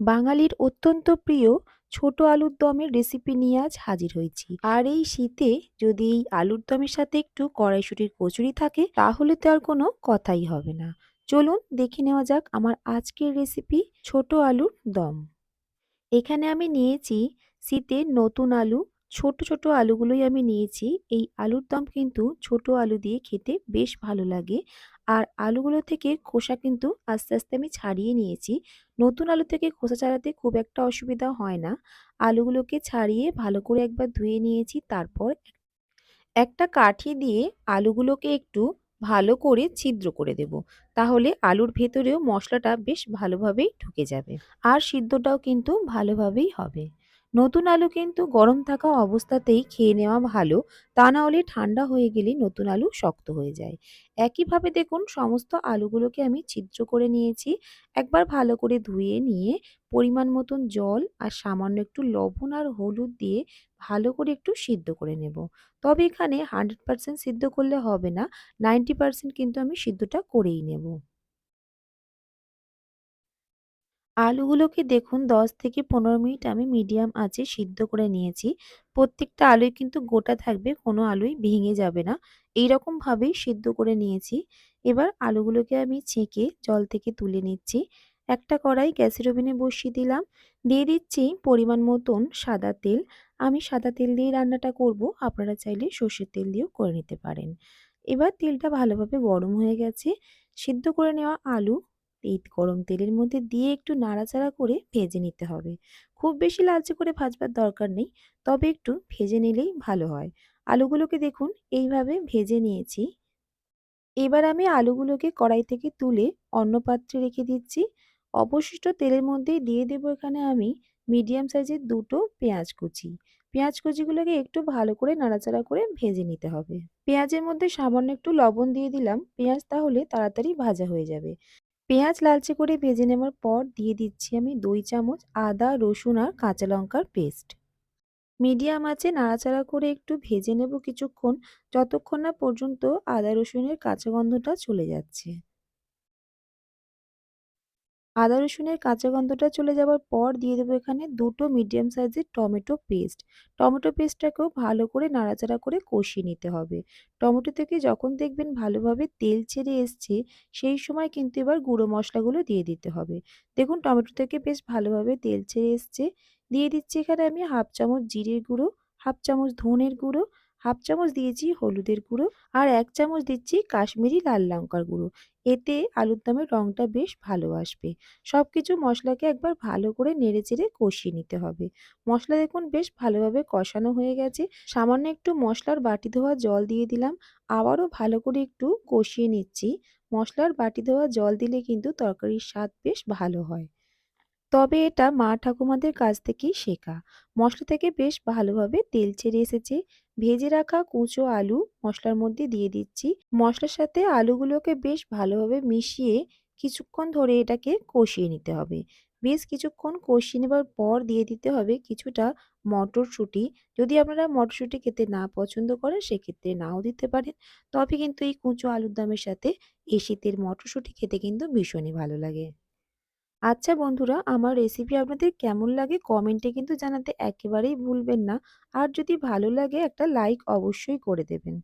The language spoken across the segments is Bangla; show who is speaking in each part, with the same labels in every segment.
Speaker 1: বাঙালির অত্যন্ত প্রিয় ছোট আলুর দমের রেসিপি নিয়ে আজ হাজির হয়েছি। আর এই শীতে যদি এই আলুর দমের সাথে একটু কড়াইশুঁটির কচুরি থাকে, তাহলে তো আর কোনো কথাই হবে না। চলুন দেখে নেওয়া যাক আমার আজকের রেসিপি ছোট আলুর দম। এখানে আমি নিয়েছি শীতে নতুন আলু, ছোট ছোট আলুগুলোই আমি নিয়েছি। এই আলুর দম কিন্তু ছোট আলু দিয়ে খেতে বেশ ভালো লাগে। আর আলুগুলো থেকে খোসা কিন্তু আস্তে আস্তে আমি ছাড়িয়ে নিয়েছি। নতুন আলু থেকে খোসা ছাড়াতে খুব একটা অসুবিধা হয় না। আলুগুলোকে ছাড়িয়ে ভালো করে একবার ধুয়ে নিয়েছি, তারপর একটা কাঠি দিয়ে আলুগুলোকে একটু ভালো করে ছিদ্র করে দেব। তাহলে আলুর ভেতরেও মশলাটা বেশ ভালোভাবেই ঢুকে যাবে। আর সিদ্ধটাও কিন্তু ভালোভাবেই হবে। নতুন আলু কিন্তু গরম থাকা অবস্থাতেই খেয়ে নেওয়া ভালো, তা না হলে ঠান্ডা হয়ে গেলে নতুন আলু শক্ত হয়ে যায়। একইভাবে দেখুন, সমস্ত আলুগুলোকে আমি ছিদ্র করে নিয়েছি, একবার ভালো করে ধুয়ে নিয়ে পরিমাণ মতন জল আর সামান্য একটু লবণ আর হলুদ দিয়ে ভালো করে একটু সিদ্ধ করে নেব। তবে এখানে হান্ড্রেড পারসেন্ট সিদ্ধ করলে হবে না নাইনটি পারসেন্ট কিন্তু আমি সিদ্ধটা করেই নেব। আলুগুলোকে দেখুন ১০ থেকে ১৫ মিনিট আমি মিডিয়াম আঁচে সিদ্ধ করে নিয়েছি। প্রত্যেকটা আলুই কিন্তু গোটা থাকবে, কোনো আলুই ভেঙে যাবে না। এইরকমভাবেই সিদ্ধ করে নিয়েছি। এবার আলুগুলোকে আমি ছেঁকে জল থেকে তুলে নিচ্ছি। একটা কড়াই গ্যাসের ওভেনে বসিয়ে দিলাম। দিয়ে দিচ্ছি পরিমাণ মতন সাদা তেল। আমি সাদা তেল দিয়েই রান্নাটা করব, আপনারা চাইলে সর্ষের তেল দিয়েও করে নিতে পারেন। এবার তেলটা ভালোভাবে গরম হয়ে গেছে। সিদ্ধ করে নেওয়া আলু এই গরম তেলের মধ্যে দিয়ে একটু নাড়াচাড়া করে ভেজে নিতে হবে। খুব বেশি লালচে করে ভাজবার দরকার নেই, তবে একটু ভেজে নিলেই ভালো হয়। আলুগুলোকে দেখুন, এইভাবে ভেজে নিয়েছি। এবার আমি আলুগুলোকে কড়াই থেকে তুলে অন্য পাত্রে রেখে দিচ্ছি। অবশিষ্ট তেলের মধ্যেই দিয়ে দেবো এখানে আমি মিডিয়াম সাইজের দুটো পেঁয়াজ কুচি। পেঁয়াজ কুচিগুলোকে একটু ভালো করে নাড়াচাড়া করে ভেজে নিতে হবে। পেঁয়াজের মধ্যে সামান্য একটু লবণ দিয়ে দিলাম। পেঁয়াজ তাহলে তাড়াতাড়ি ভাজা হয়ে যাবে। পেঁয়াজ লালচে করে ভেজে নেওয়ার পর দিয়ে দিচ্ছি আমি দুই চামচ আদা, রসুন আর কাঁচা লঙ্কার পেস্ট। মিডিয়াম আছে নাড়াচাড়া করে একটু ভেজে নেব কিছুক্ষণ। যতক্ষণ না পর্যন্ত আদা, রসুনের কাঁচা গন্ধটা চলে যাচ্ছে। আদা, রসুনের কাঁচা গন্ধটা চলে যাওয়ার পর দিয়ে দেবো এখানে দুটো মিডিয়াম সাইজের টমেটো পেস্ট টমেটো পেস্টটাকেও ভালো করে নাড়াচাড়া করে কষিয়ে নিতে হবে। টমেটো থেকে যখন দেখবেন ভালোভাবে তেল ছেড়ে এসছে, সেই সময় কিন্তু এবার গুঁড়ো মশলাগুলো দিয়ে দিতে হবে। দেখুন, টমেটো থেকে বেশ ভালোভাবে তেল ছেড়ে এসছে। দিয়ে দিচ্ছি এখানে আমি হাফ চামচ জিরের গুঁড়ো, হাফ চামচ ধনের গুঁড়ো হাফ চামচ দিয়েছি হলুদের গুঁড়ো আর এক চামচ দিচ্ছি কাশ্মীরি লাল লঙ্কার গুঁড়ো। এতে আলুর দমের রঙটা বেশ ভালো আসবে। সব কিছু মশলাকে একবার ভালো করে নেড়ে চেড়ে কষিয়ে নিতে হবে। মশলা দেখুন বেশ ভালোভাবে কষানো হয়ে গেছে। সামান্য একটু মশলার বাটি ধোয়া জল দিয়ে দিলাম। আবারও ভালো করে একটু কষিয়ে নিচ্ছি। মশলার বাটি ধোয়া জল দিলে কিন্তু তরকারির স্বাদ বেশ ভালো হয়। তবে এটা মা ঠাকুমাদের কাছ থেকেই শেখা। মশলা থেকে বেশ ভালোভাবে তেল ছেড়ে এসেছে। ভেজে রাখা কুচো আলু মশলার মধ্যে দিয়ে দিচ্ছি। মশলার সাথে আলুগুলোকে বেশ ভালোভাবে মিশিয়ে কিছুক্ষণ ধরে এটাকে কষিয়ে নিতে হবে। বেশ কিছুক্ষণ কষিয়ে নেবার পর দিয়ে দিতে হবে কিছুটা মটরশুঁটি। যদি আপনারা মটরশুঁটি খেতে না পছন্দ করেন, সেক্ষেত্রে নাও দিতে পারেন। তবে কিন্তু এই কুচো আলুর দামের সাথে এই শীতের মটরশুঁটি খেতে কিন্তু ভীষণই ভালো লাগে। আচ্ছা বন্ধুরা, আমার রেসিপি আপনাদের কেমন লাগে কমেন্টে কিন্তু জানাতে একেবারেই ভুলবেন না। আর যদি ভালো লাগে একটা লাইক অবশ্যই করে দেবেন।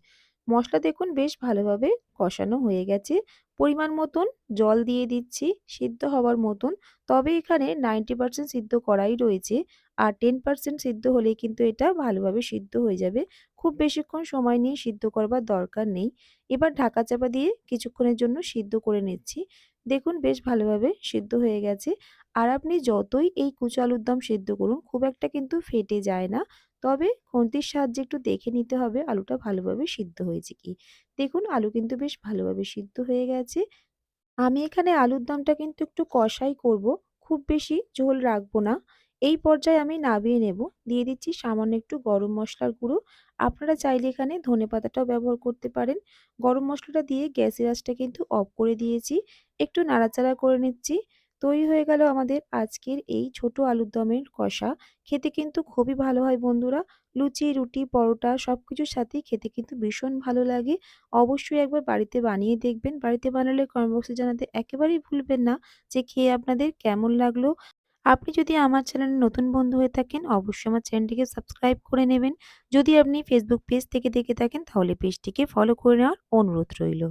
Speaker 1: মশলা দেখুন বেশ ভালোভাবে কষানো হয়ে গেছে। পরিমাণ মতন জল দিয়ে দিচ্ছি, সিদ্ধ হওয়ার মতন। তবে এখানে নাইনটি পার্সেন্ট সিদ্ধ করাই রয়েছে। আর টেন পার্সেন্ট সিদ্ধ হলেই কিন্তু এটা ভালোভাবে সিদ্ধ হয়ে যাবে। খুব বেশিক্ষণ সময় নিয়ে সিদ্ধ করবার দরকার নেই। এবার ঢাকা চাপা দিয়ে কিছুক্ষণের জন্য সিদ্ধ করে নিচ্ছি। দেখুন বেশ ভালোভাবে সিদ্ধ হয়ে গেছে। আর আপনি যতই এই কুচো আলুর দম সিদ্ধ করুন, খুব একটা কিন্তু ফেটে যায় না। তবে খুন্তির সাহায্যে একটু দেখে নিতে হবে আলুটা ভালোভাবে সিদ্ধ হয়েছে কি। দেখুন আলু কিন্তু বেশ ভালোভাবে সিদ্ধ হয়ে গেছে। আমি এখানে আলুর দমটা কিন্তু একটু কষাই করব, খুব বেশি ঝোল রাখব না। এই পর্যায়ে আমি নামিয়ে নেব। দিয়ে দিচ্ছি সামান্য একটু গরম মশলার গুঁড়ো। আপনারা চাইলে এখানে ধনে পাতাটাও ব্যবহার করতে পারেন। গরম মশলাটা দিয়ে গ্যাসের আঁচটা কিন্তু অফ করে দিয়েছি। একটু নাড়াচাড়া করে নিচ্ছি। তৈরি হয়ে গেল আমাদের আজকের এই ছোট আলুর দমের কষা। খেতে কিন্তু খুবই ভালো হয় বন্ধুরা। লুচি, রুটি, পরোটা সব কিছুর সাথেই খেতে কিন্তু ভীষণ ভালো লাগে। অবশ্যই একবার বাড়িতে বানিয়ে দেখবেন। বাড়িতে বানালে কমেন্ট জানাতে একেবারেই ভুলবেন না যে খেয়ে আপনাদের কেমন লাগল। আপনি যদি আমার চ্যানেলে নতুন বন্ধু হয়ে থাকেন, অবশ্যই আমার চ্যানেলটিকে সাবস্ক্রাইব করে নেবেন। যদি আপনি ফেসবুক পেজ থেকে দেখে থাকেন, তাহলে পেজটিকে ফলো করে নেওয়ার অনুরোধ রইল।